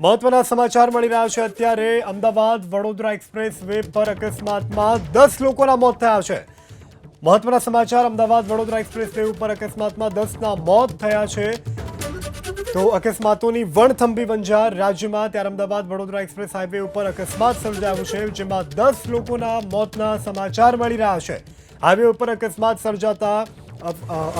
મહત્વના સમાચાર મળી રહ્યા છે. અત્યારે અમદાવાદ વડોદરા એક્સપ્રેસ વે પર અકસ્માતમાં દસ લોકોના મોત થયા છે. મહત્વના સમાચાર, અમદાવાદ વડોદરા એક્સપ્રેસ વે ઉપર અકસ્માતમાં દસના મોત થયા છે. તો અકસ્માતોની વણથંભી વંજાર રાજ્યમાં, ત્યારે અમદાવાદ વડોદરા એક્સપ્રેસ હાઈવે ઉપર અકસ્માત સર્જાયો છે, જેમાં દસ લોકોના મોતના સમાચાર મળી રહ્યા છે. હાઈવે ઉપર અકસ્માત સર્જાતા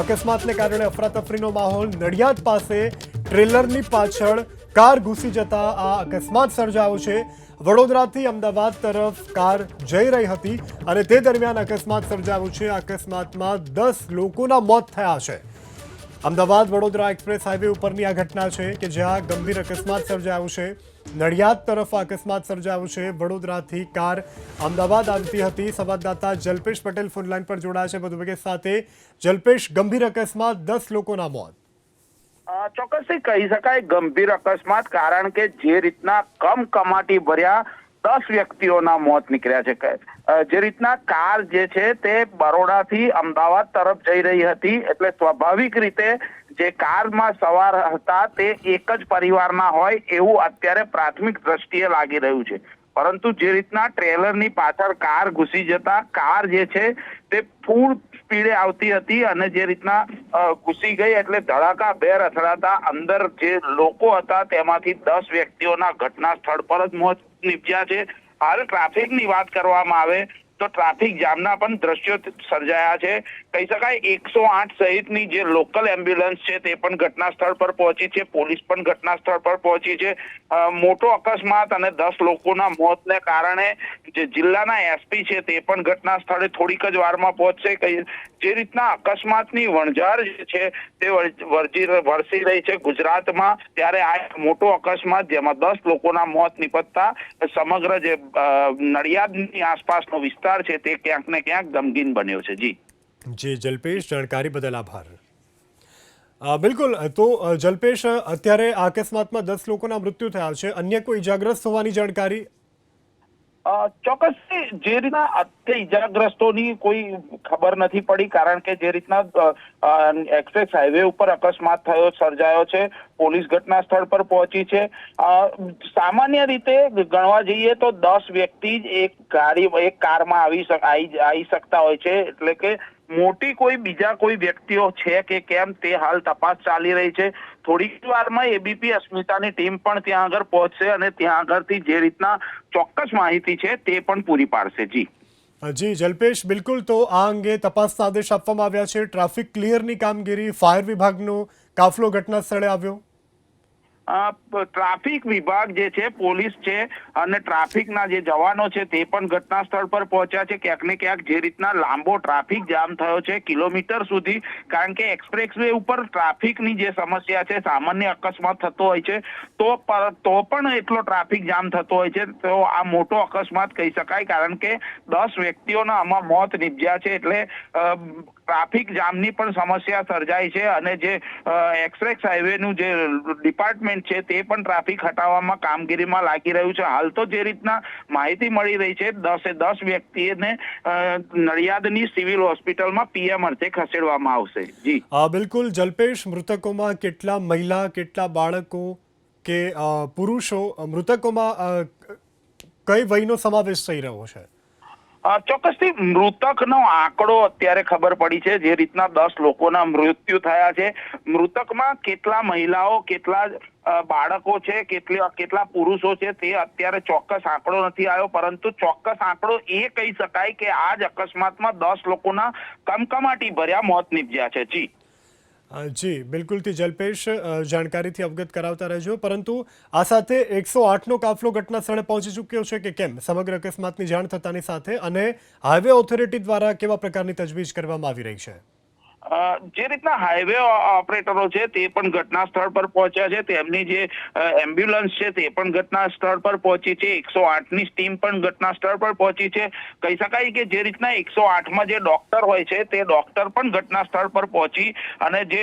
અકસ્માતને કારણે અફરાતફરીનો માહોલ નડિયાદ પાસે, ટ્રેલરની પાછળ કાર ઘૂસી જતા આ અકસ્માત સર્જાયો છે. વડોદરાથી અમદાવાદ તરફ કાર જઈ રહી હતી અને તે દરમિયાન અકસ્માત સર્જાયો છે. અકસ્માતમાં દસ લોકોના મોત થયા છે. અમદાવાદ વડોદરા એક્સપ્રેસ હાઈવે ઉપરની આ ઘટના છે કે જ્યાં ગંભીર અકસ્માત સર્જાયો છે. નડિયાદ તરફ અકસ્માત સર્જાયો છે. વડોદરાથી કાર અમદાવાદ આવતી હતી. સંવાદદાતા જલ્પેશ પટેલ ફોનલાઈન પર જોડાયા છે. વધુ વિગત સાથે જલ્પેશ, ગંભીર અકસ્માત, દસ લોકોના મોત. ચોક્કસથી કહી શકાય, ગંભીર અકસ્માત, કારણ કે જે રીતના કમ કમાટી ભર્યા દસ વ્યક્તિઓના મોત નીકળ્યા છે. જે રીતના કાર જે છે તે બરોડાથી અમદાવાદ તરફ જઈ રહી હતી. એટલે સ્વાભાવિક રીતે જે કારમાં સવાર હતા તે એક જ પરિવારના હોય એવું અત્યારે પ્રાથમિક દ્રષ્ટિએ લાગી રહ્યું છે. પરંતુ જે રીતના ટ્રેલરની પાછળ કાર ઘૂસી જતા, કાર જે છે તે ફૂલ સ્પીડે આવતી હતી અને જે રીતના ઘુસી ગઈ એટલે ધડાકા, બેર અથડાતા અંદર જે લોકો હતા તેમાંથી દસ વ્યક્તિઓના ઘટના સ્થળ પર જ મોત નીપજ્યા છે. હાલ ટ્રાફિકની વાત કરવામાં આવે તો ટ્રાફિક જામના પણ દ્રશ્યો સર્જાયા છે. કહી શકાય, એકસો આઠ સહિતની જે લોકલ એમ્બ્યુલન્સ છે તે પણ ઘટના સ્થળ પર પહોંચી છે. પોલીસ પણ ઘટના સ્થળ પર પહોંચી છે. મોટો અકસ્માત અને દસ લોકોના મોતને કારણે જે જિલ્લાના એસપી છે તે પણ ઘટના સ્થળે થોડીક જ વારમાં પહોંચશે. જે રીતના અકસ્માતની વણઝાર જે છે તે વર- વરજી વરસી રહી છે ગુજરાતમાં, ત્યારે આ મોટો અકસ્માત જેમાં દસ લોકોના મોત નિપજતા સમગ્ર જે નડિયાદની આસપાસનો વિસ્તાર છે તે ક્યાંક ને ક્યાંક ગમગીન બન્યો છે. જી. જી, જલ્પેશ, જાણકારી બદલ આભાર. બિલકુલ, તો જલ્પેશ, અત્યારે આ અકસ્માતમાં દસ લોકોના મૃત્યુ થયા છે. અન્ય કોઈ ઇજાગ્રસ્ત હોવાની જાણકારી? ચોક્કસ જે રીતના અત્યારે ઈજાગ્રસ્તોની કોઈ ખબર નથી પડી, કારણ કે જે રીતના એક્સપ્રેસ હાઈવે ઉપર અકસ્માત થયો, સર્જાયો છે, પોલીસ ઘટના સ્થળ પર પહોંચી છે. સામાન્ય રીતે ગણવા જઈએ તો દસ વ્યક્તિ જ એક ગાડી, એક કારમાં આવી આવી શકતા હોય છે. એટલે કે મોટી કોઈ બીજા કોઈ વ્યક્તિઓ છે કે કેમ તે હાલ તપાસ ચાલી રહી છે. થોડીક વારમાં એબીપી અસ્મિતાની ટીમ પણ ત્યાં આગળ પહોંચશે અને ત્યાં આગળથી જે રીતના ચોક્કસ માહિતી છે તે પણ પૂરી પાડશે. જી. જી, જલ્પેશ, બિલકુલ. તો આ અંગે તપાસના આદેશ આપવામાં આવ્યા છે. ટ્રાફિક ક્લિયરની કામગીરી ફાયર વિભાગનો કાફલો ઘટના સ્થળે આવ્યો. ટ્રાફિક વિભાગ જે છે, પોલીસ છે અને ટ્રાફિકના જે જવાનો છે તે પણ ઘટના સ્થળ પર પહોંચ્યા છે. ક્યાંક ને ક્યાંક જે રીતના લાંબો ટ્રાફિક જામ થયો છે કિલોમીટર સુધી, કારણ કે એક્સપ્રેસ વે ઉપર ટ્રાફિકની જે સમસ્યા છે સામાન્ય અકસ્માત થતો હોય છે, તો તો પણ એટલો ટ્રાફિક જામ થતો હોય છે. તો આ મોટો અકસ્માત કહી શકાય, કારણ કે દસ વ્યક્તિઓના આમાં મોત નીપજ્યા છે એટલે ટ્રાફિક જામની પણ સમસ્યા સર્જાય છે અને જે એક્સપ્રેસ હાઈવેનું જે ડિપાર્ટમેન્ટ છે તે પણ ટ્રાફિક હટાવવામાં કામગીરીમાં લાગી રહ્યું છે. હાલ તો જે રીતના માહિતી મળી રહી છે દસે દસ વ્યક્તિને નડિયાદની સિવિલ હોસ્પિટલમાં પીએમ અર્થે ખસેડવામાં આવશે. જી. બિલકુલ જલ્પેશ મૃતકોમાં કેટલા મહિલા કેટલા બાળકો કે પુરુષો મૃતકોમાં કઈ વયનો સમાવેશ થઈ રહ્યો છે? ચોક્કસથી મૃતકનો આંકડો અત્યારે ખબર પડી છે. જે રીતના દસ લોકોના મૃત્યુ થયા છે. મૃતકમાં કેટલા મહિલાઓ કેટલા બાળકો છે, કેટલા કેટલા પુરુષો છે તે અત્યારે ચોક્કસ આંકડો નથી આવ્યો, પરંતુ ચોક્કસ આંકડો એ કહી શકાય કે આ જ અકસ્માતમાં દસ લોકોના કમકમાટી ભર્યા મોત નીપજ્યા છે. જી. જી, બિલકુલથી જલ્પેશ જાણકારીથી અવગત કરાવતા રહેજો. પરંતુ આ સાથે એકસો આઠનો કાફલો ઘટના સ્થળે પહોંચી ચૂક્યો છે કે કેમ? સમગ્ર અકસ્માતની જાણ થતાની સાથે અને હાઈવે ઓથોરિટી દ્વારા કેવા પ્રકારની તજવીજ કરવામાં આવી રહી છે? જે રીતના હાઈવે ઓપરેટરો છે, તે પણ ઘટના સ્થળ પર પહોંચ્યા છે. તેમની જે એમ્બ્યુલન્સ છે, તે પણ ઘટના સ્થળ પર પહોંચી છે. એકસો આઠની ટીમ પણ ઘટના સ્થળ પર પહોંચી છે. કહી શકાય કે જે રીતના એકસો આઠમાં જે ડોક્ટર હોય છે, તે ડોક્ટર પણ ઘટના સ્થળ પર પહોંચી અને જે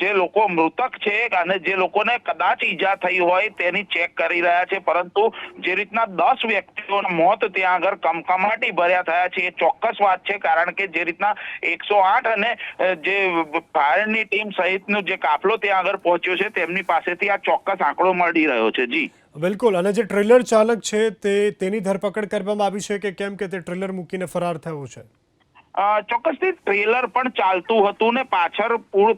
જે લોકો મૃતક છે અને જે લોકોને કદાચ ઈજા થઈ હોય તેની ચેક કરી રહ્યા છે. પરંતુ જે રીતના દસ વ્યક્તિઓના મોત ત્યાં આગળ કમકમાટી ભર્યા થયા છે. એ ચોક્કસ વાત છે, કારણ કે જે રીતના એકસો આઠ અને જે ફાયરની ટીમ સહિતનો જે કાફલો ત્યાં આગળ પહોંચ્યો છે, તેમની પાસેથી આ ચોક્કસ આંકડો મળી રહ્યો છે. જી. બિલકુલ. અને જે ટ્રેલર ચાલક છે તે તેની ધરપકડ કરવામાં આવી છે કે કેમ કે તે ટ્રેલર મૂકીને ફરાર થયો છે? ચોક્કસથી ટ્રેલર પણ ચાલતું હતું ને પાછળ પૂર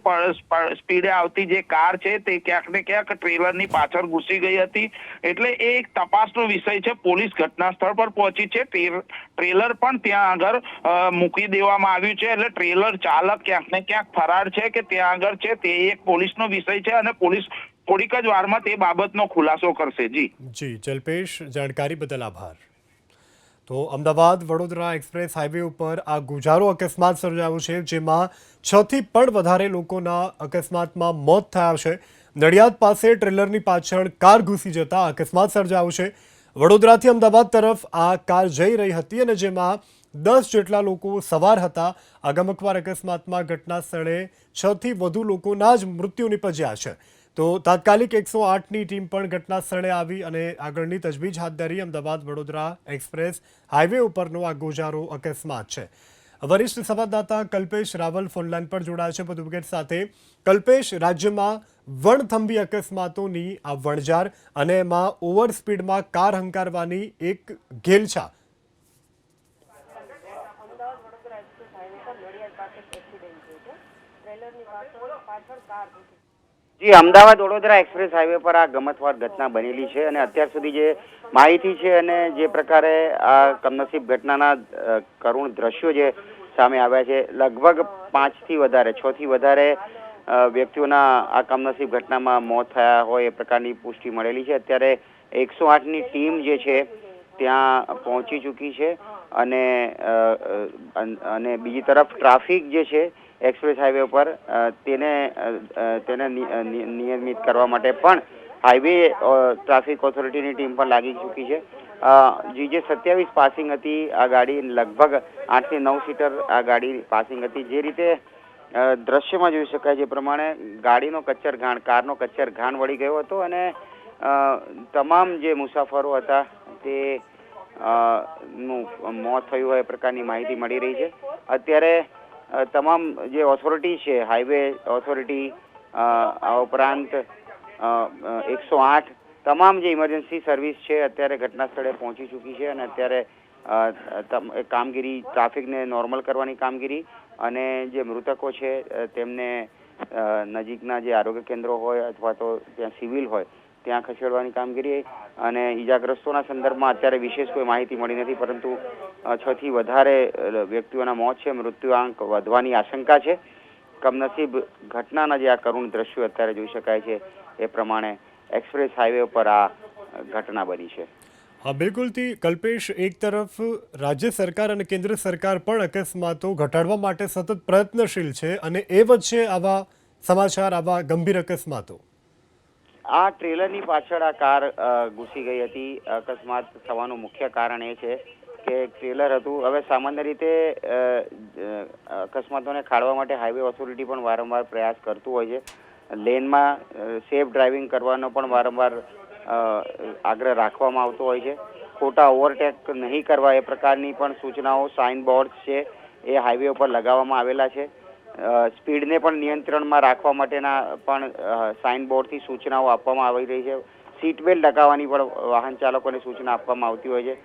સ્પીડે આવતી જે કાર છે તે ક્યાંક ને ક્યાંક ટ્રેલરની પાછળ ઘૂસી ગઈ હતી. એટલે એ એક તપાસનો વિષય છે. પોલીસ ઘટના સ્થળ પર પહોંચી છે. ટ્રેલર પણ ત્યાં આગળ મૂકી દેવામાં આવ્યું છે. એટલે ટ્રેલર ચાલક ક્યાંક ને ક્યાંક ફરાર છે કે ત્યાં આગળ છે તે એક પોલીસનો વિષય છે અને પોલીસ થોડીક જ વારમાં તે બાબતનો ખુલાસો કરશે. જી. જી, જલ્પેશ, જાણકારી બદલ આભાર. તો અમદાવાદ વડોદરા એક્સપ્રેસ હાઈવે ઉપર આ ગુજારો અકસ્માત સર્જાયો છે, જેમાં છ થી પણ વધારે લોકોના અકસ્માતમાં મોત થયા છે. નડિયાદ પાસે ટ્રેલરની પાછળ કાર ઘૂસી જતા અકસ્માત સર્જાયો છે. વડોદરાથી અમદાવાદ તરફ આ કાર જઈ રહી હતી અને જેમાં દસ જેટલા લોકો સવાર હતા. આ ગમખ્વાર અકસ્માતમાં ઘટના સ્થળે છ થી વધુ લોકોના જ મૃત્યુ નિપજ્યા છે. તો તાત્કાલિક એકસો આઠની ટીમ પણ ઘટના સ્થળે આવી અને આગળની તજવીજ હાથ ધરી અમદાવાદ વડોદરા એક્સપ્રેસ હાઈવે ઉપરનો આ ગોજારો અકસ્માત છે. વરિષ્ઠ સંવાદદાતા કલ્પેશ રાવલ ફોનલાઈન પર જોડાયા છે વિગત સાથે. કલ્પેશ, રાજ્યમાં વણથંભી અકસ્માતોની આ વણઝાર અને એમાં ઓવર સ્પીડમાં કાર હંકારવાની એક ઘેલછા. કાર જી, અમદાવાદ વડોદરા એક્સપ્રેસ હાઈવે પર આ ગમતવાર ઘટના બનેલી છે અને અત્યાર સુધી જે માહિતી છે અને જે પ્રકારે આ કમનસીબ ઘટનાના કરુણ દ્રશ્યો જે સામે આવ્યા છે, લગભગ પાંચથી વધારે છ થી વધારે વ્યક્તિઓના આ કમનસીબ ઘટનામાં મોત થયા હોય એ પ્રકારની પુષ્ટિ મળેલી છે. અત્યારે એકસો આઠની ટીમ જે છે ત્યાં પહોંચી ચૂકી છે અન- અને બીજી તરફ ટ્રાફિક જે છે એક્સપ્રેસ હાઈવે ઉપર તેને તેને નિયમિત કરવા માટે પણ હાઈવે ટ્રાફિક ઓથોરિટીની ટીમ પણ લાગી ચૂકી છે. જે સત્યાવીસ પાસિંગ હતી, આ ગાડી લગભગ આઠથી નવ સીટર આ ગાડી પાસિંગ હતી. જે રીતે દ્રશ્યમાં જોઈ શકાય છે પ્રમાણે ગાડીનો કચ્ચર ઘાણ, કારનો કચ્ચર ઘાણ વળી ગયો હતો અને તમામ જે મુસાફરો હતા તે નું મોત થયું હોય એ પ્રકારની માહિતી મળી રહી છે. અત્યારે તમામ જે ઓથોરિટી છે હાઈવે ઓથોરિટી આ ઉપરાંત એકસો આઠ, તમામ જે ઇમરજન્સી સર્વિસ છે, અત્યારે ઘટના સ્થળે પહોંચી ચૂકી છે અને અત્યારે કામગીરી ટ્રાફિકને નોર્મલ કરવાની કામગીરી અને જે મૃતકો છે તેમને નજીકના જે આરોગ્ય કેન્દ્રો હોય અથવા તો ત્યાં સિવિલ હોય ત્યાં ખસેડવાની કામગીરી અને ઈજાગ્રસ્તોના સંદર્ભમાં અત્યારે વિશેષ કોઈ માહિતી મળી નથી, પરંતુ છથી વધારે વ્યક્તિઓના મોત છે મૃત્યુઆંક વધવાની આશંકા છે. કમનસીબ ઘટનાના જે આ કરુણ દ્રશ્યો અત્યારે જોઈ શકાય છે, એ પ્રમાણે એક્સપ્રેસ હાઈવે ઉપર આ ઘટના બની છે. હા, બિલકુલથી કલ્પેશ, એક તરફ રાજ્ય સરકાર અને કેન્દ્ર સરકાર પણ અકસ્માતો ઘટાડવા માટે સતત પ્રયત્નશીલ છે અને એ વચ્ચે આવા સમાચાર, આવા ગંભીર અકસ્માતો. આ ટ્રેલરની પાછળ આ કાર ઘૂસી ગઈ હતી. અકસ્માત થવાનું મુખ્ય કારણ એ છે કે ટ્રેલર હતું. હવે સામાન્ય રીતે અકસ્માતોને ખાળવા માટે હાઈવે ઓથોરિટી પણ વારંવાર પ્રયાસ કરતું હોય છે. લેનમાં સેફ ડ્રાઇવિંગ કરવાનો પણ વારંવાર આગ્રહ રાખવામાં આવતો હોય છે. ખોટા ઓવરટેક નહીં કરવા એ પ્રકારની પણ સૂચનાઓ સાઇન બોર્ડ્સ છે એ હાઈવે ઉપર લગાવવામાં આવેલા છે. સ્પીડને પણ નિયંત્રણમાં રાખવા માટેના પણ સાઇન બોર્ડથી સૂચનાઓ આપવામાં આવી રહી છે. સીટ બેલ્ટ લગાવવાની પણ વાહન ચાલકોને સૂચના આપવામાં આવતી હોય છે.